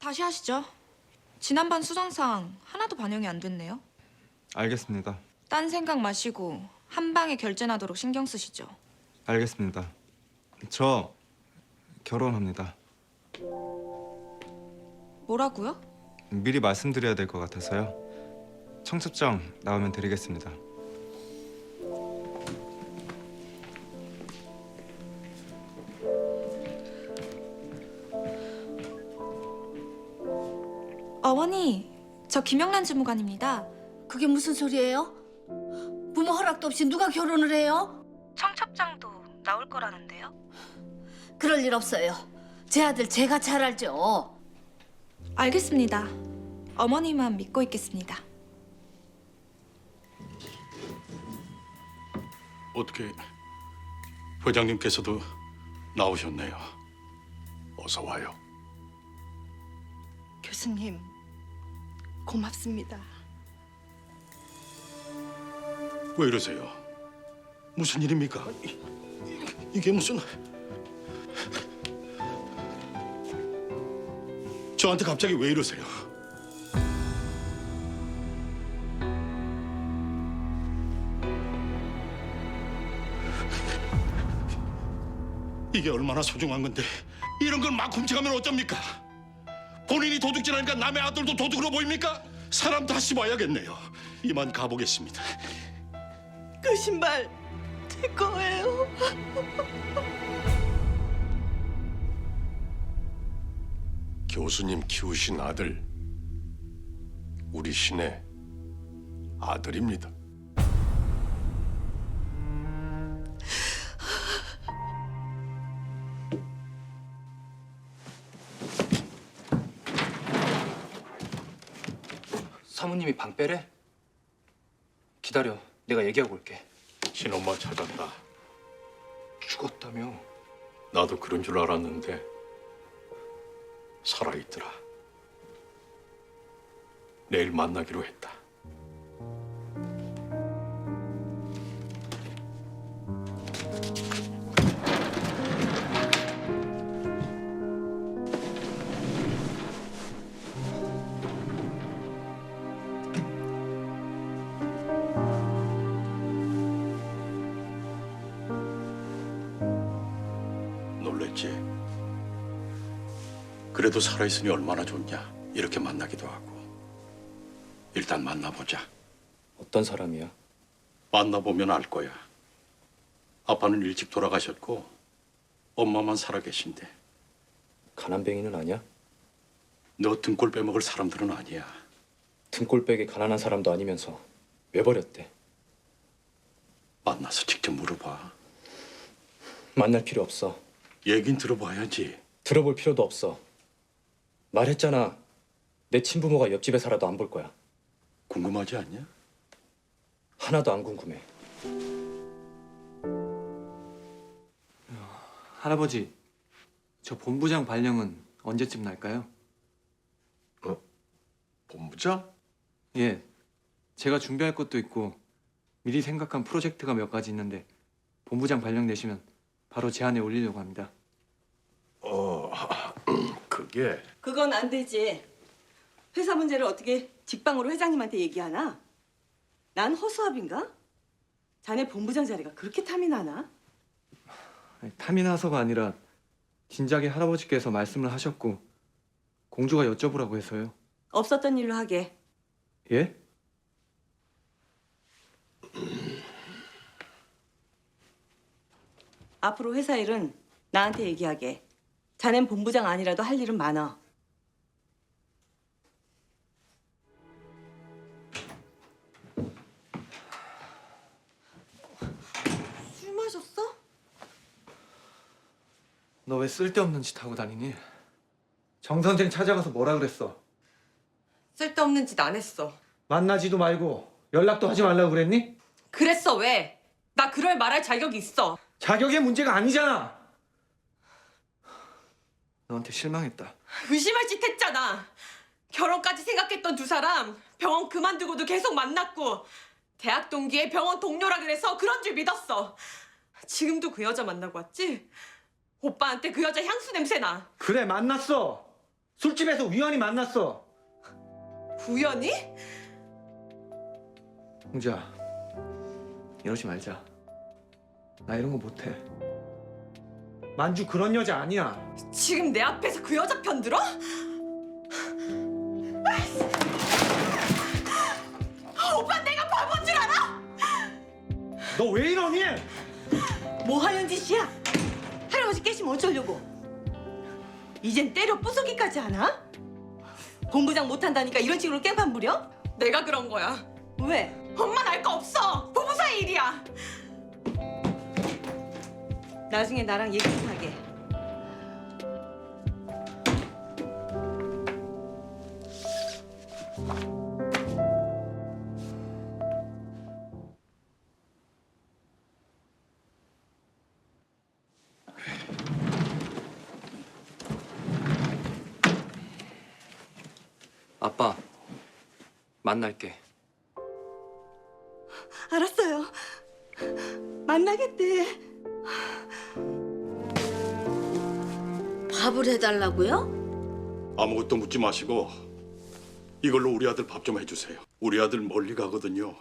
다시 하시죠. 지난번 수정사항 하나도 반영이 안 됐네요. 알겠습니다. 딴 생각 마시고 한 방에 결제 나도록 신경 쓰시죠. 알겠습니다. 저 결혼합니다. 뭐라고요? 미리 말씀드려야 될 것 같아서요. 청첩장 나오면 드리겠습니다. 어머니, 저 김영란 주무관입니다. 그게 무슨 소리예요? 부모 허락도 없이 누가 결혼을 해요? 청첩장도 나올 거라는데요. 그럴 일 없어요. 제 아들 제가 잘 알죠. 알겠습니다. 어머니만 믿고 있겠습니다. 어떻게 회장님께서도 나오셨네요. 어서 와요. 교수님, 고맙습니다. 왜 이러세요? 무슨 일입니까? 이- 이게 무슨 저한테 갑자기 왜 이러세요? 이게 얼마나 소중한 건데 이런 걸 막 훔쳐가면 어쩝니까? 본인이 도둑질하니까 남의 아들도 도둑으로 보입니까? 사람 다시 봐야겠네요. 이만 가보겠습니다. 그 신발 제 거예요. 교수님 키우신 아들, 우리 신의 아들입니다. 사모님이 방 빼래? 기다려. 내가 얘기하고 올게. 신엄마 찾았다. 죽었다며. 나도 그런 줄 알았는데 살아있더라. 내일 만나기로 했다. 그래도 살아있으니 얼마나 좋냐. 이렇게 만나기도 하고. 일단 만나보자. 어떤 사람이야? 만나보면 알 거야. 아빠는 일찍 돌아가셨고 엄마만 살아계신데 가난뱅이는 아니야? 너 등골 빼먹을 사람들은 아니야. 등골백이 가난한 사람도 아니면서 왜 버렸대? 만나서 직접 물어봐. 만날 필요 없어. 얘긴 들어봐야지. 들어볼 필요도 없어. 말했잖아. 내 친부모가 옆집에 살아도 안 볼 거야. 궁금하지 않냐? 하나도 안 궁금해. 할아버지, 저 본부장 발령은 언제쯤 날까요? 본부장? 예, 제가 준비할 것도 있고 미리 생각한 프로젝트가 몇 가지 있는데 본부장 발령 내시면 바로 제안에 올리려고 합니다. 어, 그게 그건 안 되지. 회사 문제를 어떻게 직방으로 회장님한테 얘기하나? 난 허수아비인가? 자네 본부장 자리가 그렇게 탐이 나나? 아니, 탐이 나서가 아니라 진작에 할아버지께서 말씀을 하셨고 공주가 여쭤보라고 해서요. 없었던 일로 하게. 예? 앞으로 회사 일은 나한테 얘기하게. 자넨 본부장 아니라도 할 일은 많아. 술 마셨어? 너 왜 쓸데없는 짓 하고 다니니? 정 선생 찾아가서 뭐라 그랬어? 쓸데없는 짓 안 했어. 만나지도 말고 연락도 하지 말라고 그랬니? 그랬어 왜? 나 그럴 말할 자격이 있어. 자격의 문제가 아니잖아. 너한테 실망했다. 의심할 짓 했잖아. 결혼까지 생각했던 두 사람 병원 그만두고도 계속 만났고 대학 동기에 병원 동료라 그래서 그런 줄 믿었어. 지금도 그 여자 만나고 왔지? 오빠한테 그 여자 향수 냄새 나. 그래 만났어. 술집에서 우연히 만났어. 우연히? 홍지야, 이러지 말자. 나 이런 거 못해. 만주 그런 여자 아니야. 지금 내 앞에서 그 여자 편 들어? 아이씨! 오빠 내가 바본 줄 알아? 너 왜 이러니? 뭐 하는 짓이야? 할아버지 깨시면 어쩌려고? 이젠 때려 부수기까지 하나? 본부장 못한다니까 이런 식으로 깽판 부려? 내가 그런 거야. 왜? 엄만 알거 없어. 부부 사이 일이야. 나중에 나랑 얘기 좀 하게. 아빠, 만날게. 알았어요. 만나겠대. 밥을 해달라고요? 아무것도 묻지 마시고 이걸로 우리 아들 밥 좀 해주세요. 우리 아들 멀리 가거든요.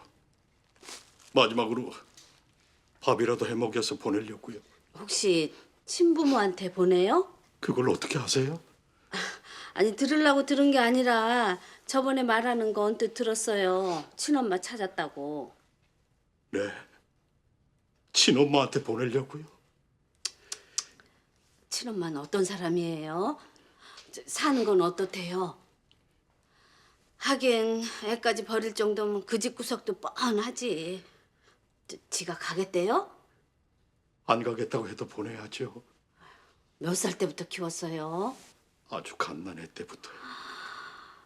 마지막으로 밥이라도 해 먹여서 보내려고요. 혹시 친부모한테 보내요? 그걸 어떻게 하세요? 아니 들으려고 들은 게 아니라 저번에 말하는 거 언뜻 들었어요. 친엄마 찾았다고. 네. 친엄마한테 보내려고요. 친엄마는 어떤 사람이에요? 저, 사는 건 어떻대요? 하긴 애까지 버릴 정도면 그 집 구석도 뻔하지. 저, 지가 가겠대요? 안 가겠다고 해도 보내야죠. 몇 살 때부터 키웠어요? 아주 갓난애 때부터.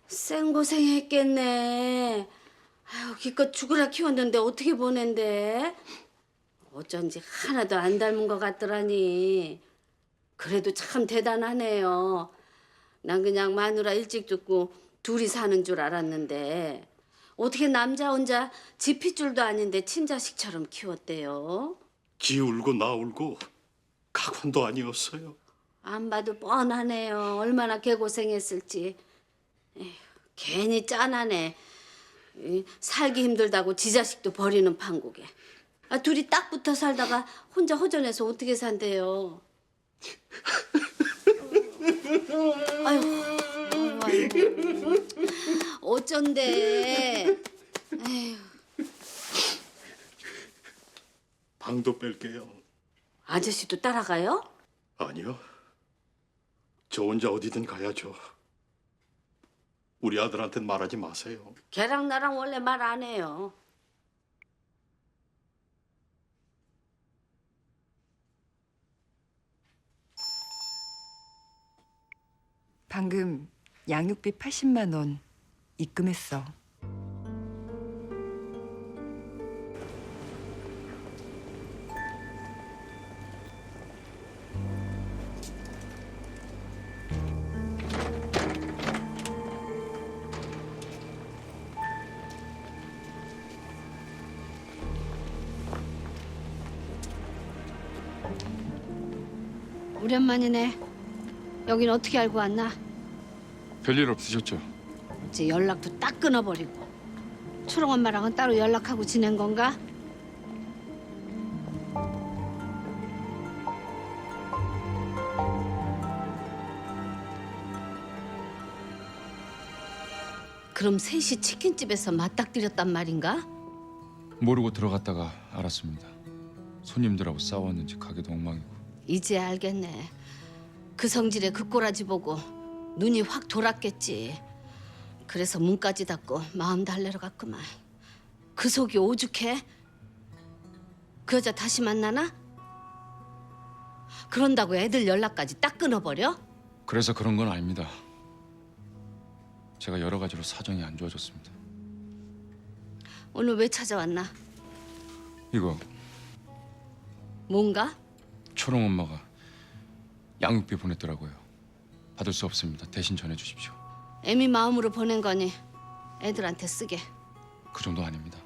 생고생했겠네. 아유 기껏 죽으라 키웠는데 어떻게 보낸대? 어쩐지 하나도 안 닮은 것 같더라니. 그래도 참 대단하네요. 난 그냥 마누라 일찍 죽고 둘이 사는 줄 알았는데 어떻게 남자 혼자 지핏줄도 아닌데 친자식처럼 키웠대요? 지 울고 나 울고 가관도 아니었어요. 안 봐도 뻔하네요. 얼마나 개고생했을지. 에휴, 괜히 짠하네. 이, 살기 힘들다고 지 자식도 버리는 판국에. 아, 둘이 딱 붙어 살다가 혼자 허전해서 어떻게 산대요. 아유. 어쩐데. 에휴, 방도 뺄게요. 아저씨도 따라가요? 아니요. 저 혼자 어디든 가야죠. 우리 아들한테는 말하지 마세요. 걔랑 나랑 원래 말 안 해요. 방금 양육비 80만 원 입금했어. 오랜만이네. 여긴 어떻게 알고 왔나? 별일 없으셨죠? 이제 연락도 딱 끊어버리고. 초롱 엄마랑은 따로 연락하고 지낸 건가? 그럼 셋이 치킨집에서 맞닥뜨렸단 말인가? 모르고 들어갔다가 알았습니다. 손님들하고 싸웠는지 가게도 엉망이고 이제 알겠네. 그 성질에 그 꼬라지 보고 눈이 확 돌았겠지. 그래서 문까지 닫고 마음 달래러 갔구만. 그 속이 오죽해? 그 여자 다시 만나나? 그런다고 애들 연락까지 딱 끊어버려? 그래서 그런 건 아닙니다. 제가 여러 가지로 사정이 안 좋아졌습니다. 오늘 왜 찾아왔나? 이거 뭔가? 초롱 엄마가 양육비 보냈더라고요. 받을 수 없습니다. 대신 전해 주십시오. 애미 마음으로 보낸 거니 애들한테 쓰게. 그 정도 아닙니다.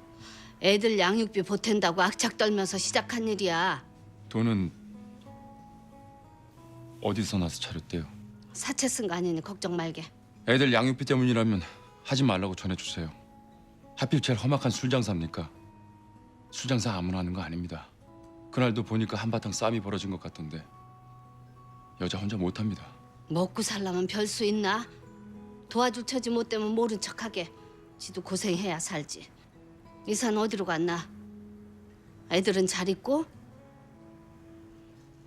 애들 양육비 보탠다고 악착 떨면서 시작한 일이야. 돈은 어디서 나서 차렸대요? 사채 쓴 거 아니니 걱정 말게. 애들 양육비 때문이라면 하지 말라고 전해주세요. 하필 제일 험악한 술 장사입니까? 술 장사 아무나 하는 거 아닙니다. 그날도 보니까 한바탕 싸움이 벌어진 것 같던데 여자 혼자 못합니다. 먹고 살려면 별수 있나? 도와줄 처지 못 되면 모른 척하게. 지도 고생해야 살지. 이사는 어디로 갔나? 애들은 잘 있고?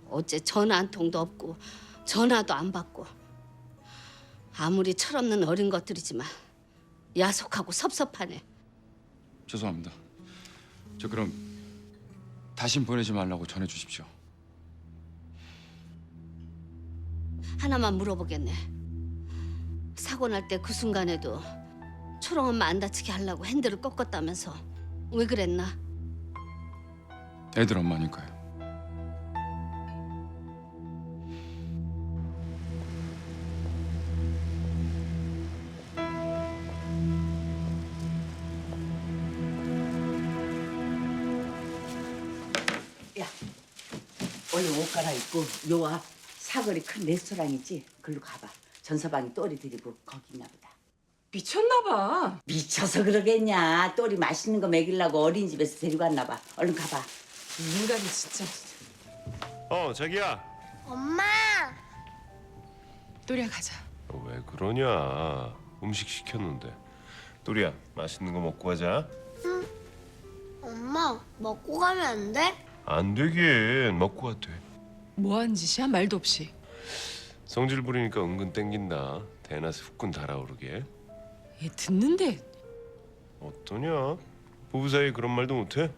어째 전화 한 통도 없고 전화도 안 받고 아무리 철없는 어린 것들이지만 야속하고 섭섭하네. 죄송합니다. 저 그럼 다신 보내지 말라고 전해 주십시오. 하나만 물어보겠네. 사고 날 때 그 순간에도 초롱 엄마 안 다치게 하려고 핸들을 꺾었다면서 왜 그랬나? 애들 엄마니까요. 야, 얼른 옷 갈아입고 요아 사거리 큰 레스토랑 있지? 글로 가봐. 전서방이 또리 드리고 거기 있나 보다. 미쳤나 봐. 미쳐서 그러겠냐? 또리 맛있는 거 먹이려고 어린이집에서 데리고 왔나 봐. 얼른 가봐. 이 인간이 진짜. 어 자기야. 엄마! 또리야 가자. 왜 그러냐? 음식 시켰는데. 또리야 맛있는 거 먹고 가자. 엄마, 먹고 가면 안 돼? 안 되긴 먹고 가도 돼. 뭐하는 짓이야? 말도 없이. 성질 부리니까 은근 땡긴다. 대낮에 후끈 달아오르게. 얘 듣는데 어떠냐? 부부 사이에 그런 말도 못해?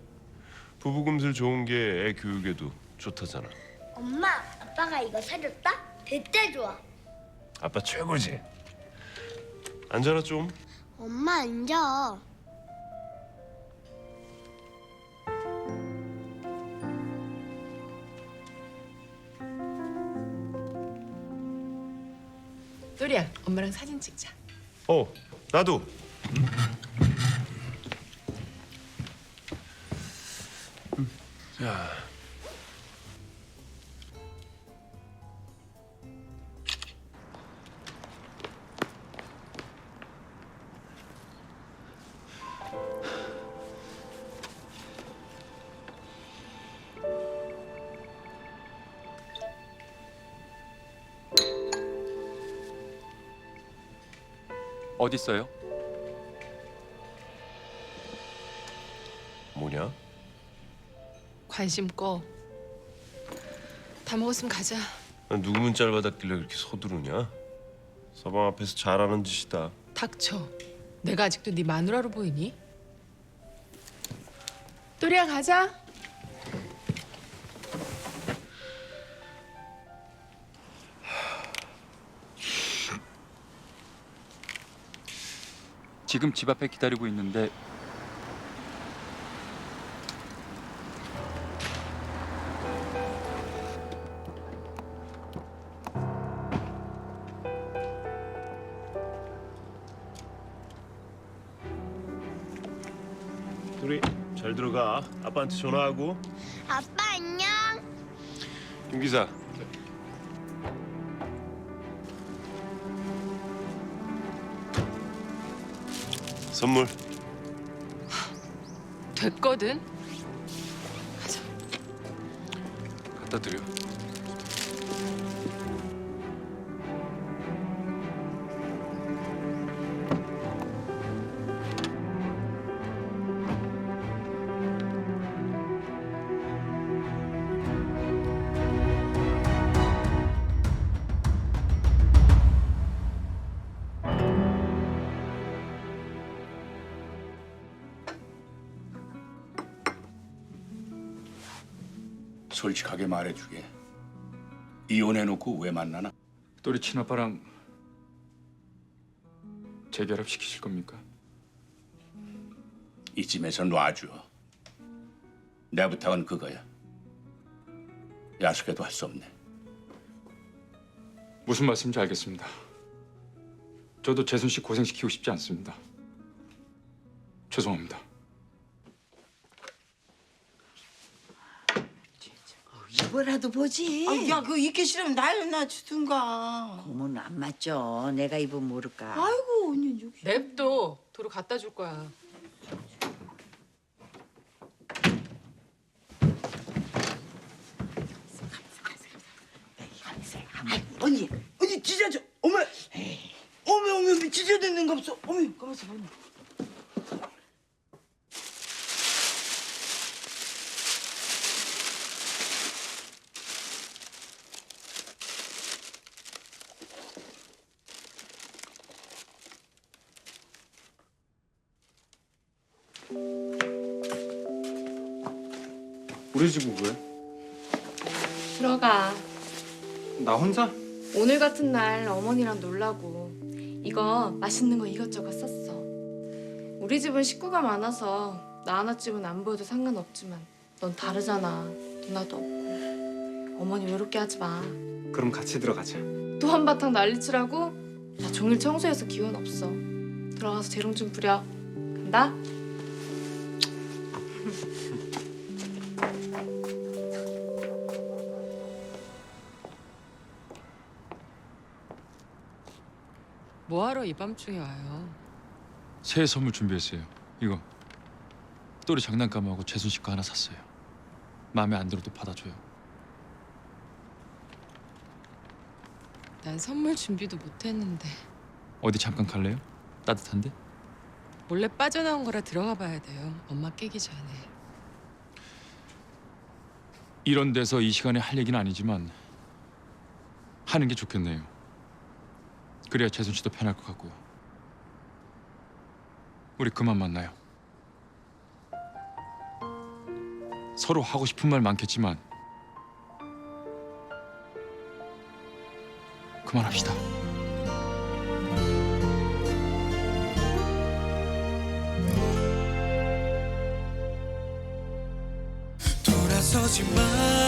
부부 금슬 좋은 게 애 교육에도 좋다잖아. 엄마, 아빠가 이거 사줬다? 대때 좋아. 아빠 최고지. 앉아라 좀. 엄마 앉아. 엄마랑 사진 찍자. 어 나도. 자. 어디 있어요? 뭐냐? 관심 꺼. 다 먹었으면 가자. 누구 문자를 받았길래 그렇게 서두르냐? 서방 앞에서 잘하는 짓이다. 닥쳐. 내가 아직도 네 마누라로 보이니? 또리야 가자. 지금 집 앞에 기다리고 있는데 둘이 잘 들어가. 아빠한테 전화하고. 아빠 안녕. 김 기사. 선물. 됐거든. 갖다 드려. 솔직하게 말해주게. 이혼해놓고 왜 만나나? 또리 친아빠랑 재결합 시키실 겁니까? 이쯤에서 놔줘. 내 부탁은 그거야. 야속해도 할 수 없네. 무슨 말씀인지 알겠습니다. 저도 재순 씨 고생시키고 싶지 않습니다. 죄송합니다. 입어라도 보지. 아, 야, 그거 입기 싫으면 날나 주든가. 고모는 안 맞죠. 내가 입으면 모를까. 아이고, 언니 여기. 냅둬. 도로 갖다 줄 거야. 언니, 언니 찢어져. 어머, 어머, 어머, 찢어졌는 거 없어. 어머, 가만있어, 언니. 들어가. 나 혼자? 오늘 같은 날 어머니랑 놀라고 이거 맛있는 거 이것저것 샀어. 우리 집은 식구가 많아서 나 하나쯤은 안 보여도 상관없지만 넌 다르잖아. 누나도 없고. 어머니 외롭게 하지 마. 그럼 같이 들어가자. 또 한바탕 난리치라고? 나 종일 청소해서 기운 없어. 들어가서 재롱 좀 부려. 간다. 뭐하러 이 밤중에 와요? 새해 선물 준비했어요. 이거 또리 장난감하고 재순 씨거 하나 샀어요. 마음에 안 들어도 받아줘요. 난 선물 준비도 못했는데 어디 잠깐 갈래요? 따뜻한데? 몰래 빠져나온 거라 들어가 봐야 돼요. 엄마 깨기 전에. 이런 데서 이 시간에 할 얘기는 아니지만 하는 게 좋겠네요. 그래야 재순 씨도 편할 것 같고요. 우리 그만 만나요. 서로 하고 싶은 말 많겠지만 그만합시다. 돌아서지 말